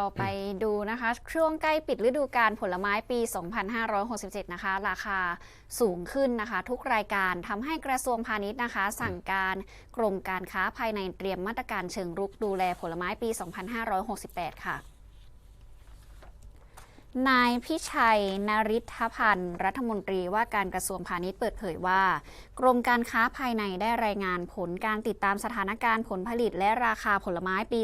เราไปดูนะคะช่วงใกล้ปิดฤดูกาลผลไม้ปี 2567 นะคะ ราคาสูงขึ้นนะคะ ทุกรายการทำให้กระทรวงพาณิชย์นะคะ สั่งการกรมการค้าภายในเตรียมมาตรการเชิงรุกดูแลผลไม้ปี 2568 ค่ะ นายพิชัยนริธพันธ์รัฐมนตรีว่าการกระทรวงพาณิชย์เปิดเผยว่า กรมการค้าภายในได้รายงานผลการติดตามสถานการณ์ผลผลิตและราคาผลไม้ปี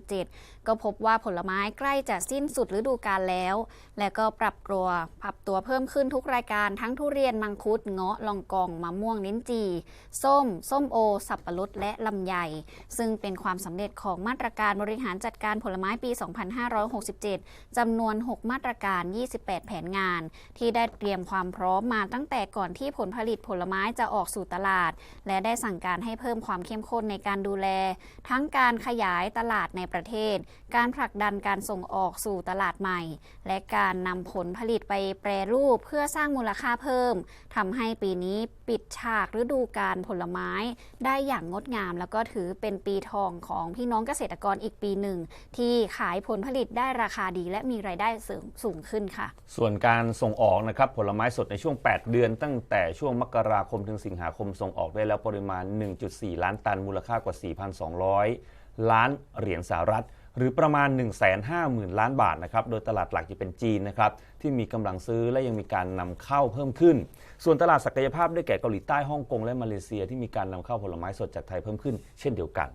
2567 ก็พบว่าผลไม้ใกล้จะสิ้นสุดฤดูกาลแล้ว และก็ปรับตัวปรับตัวเพิ่มขึ้นทุกรายการทั้งทุเรียนมังคุดเงาะลองกองมะม่วงลิ้นจี ส้ม ส้มโอ สับปะรดและลำไย ซึ่งเป็นความสำเร็จของมาตรการบริหารจัดการผลไม้ปี 2567จำนวน6 มาตรการ 28 แผนงาน ที่ได้เตรียมความพร้อมมาตั้งแต่ก่อนที่ผลผลิตผลไม้จะออกสู่ตลาด และได้สั่งการให้เพิ่มความเข้มข้นในการดูแล ทั้งการขยายตลาดในประเทศ การผลักดันการส่งออกสู่ตลาดใหม่ และการนำผลผลิตไปแปรรูปเพื่อสร้างมูลค่าเพิ่มทำให้ปีนี้ปิดฉากฤดูกาลผลไม้ ได้อย่างงดงาม แล้วก็ถือเป็นปีทองของพี่น้องเกษตรกรอีกปีหนึ่ง ที่ขายผลผลิตได้ราคาดีและมีรายได้เสริมสูงขึ้นค่ะ ส่วนการส่งออกนะครับผลไม้สดในช่วง 8 เดือน ตั้งแต่ช่วงมกราคมถึงสิงหาคมส่งออกได้แล้วปริมาณ 1.4 ล้านตันมูลค่ากว่า 4,200 ล้านเหรียญสหรัฐ หรือประมาณ 150,000 ล้านบาทนะครับโดยตลาดหลักจะเป็นจีนนะครับที่มีกำลังซื้อและยังมีการนำเข้าเพิ่มขึ้น ส่วนตลาดศักยภาพได้แก่เกาหลีใต้ฮ่องกงและมาเลเซีย ที่มีการนำเข้าผลไม้สดจากไทยเพิ่มขึ้น เช่นเดียวกัน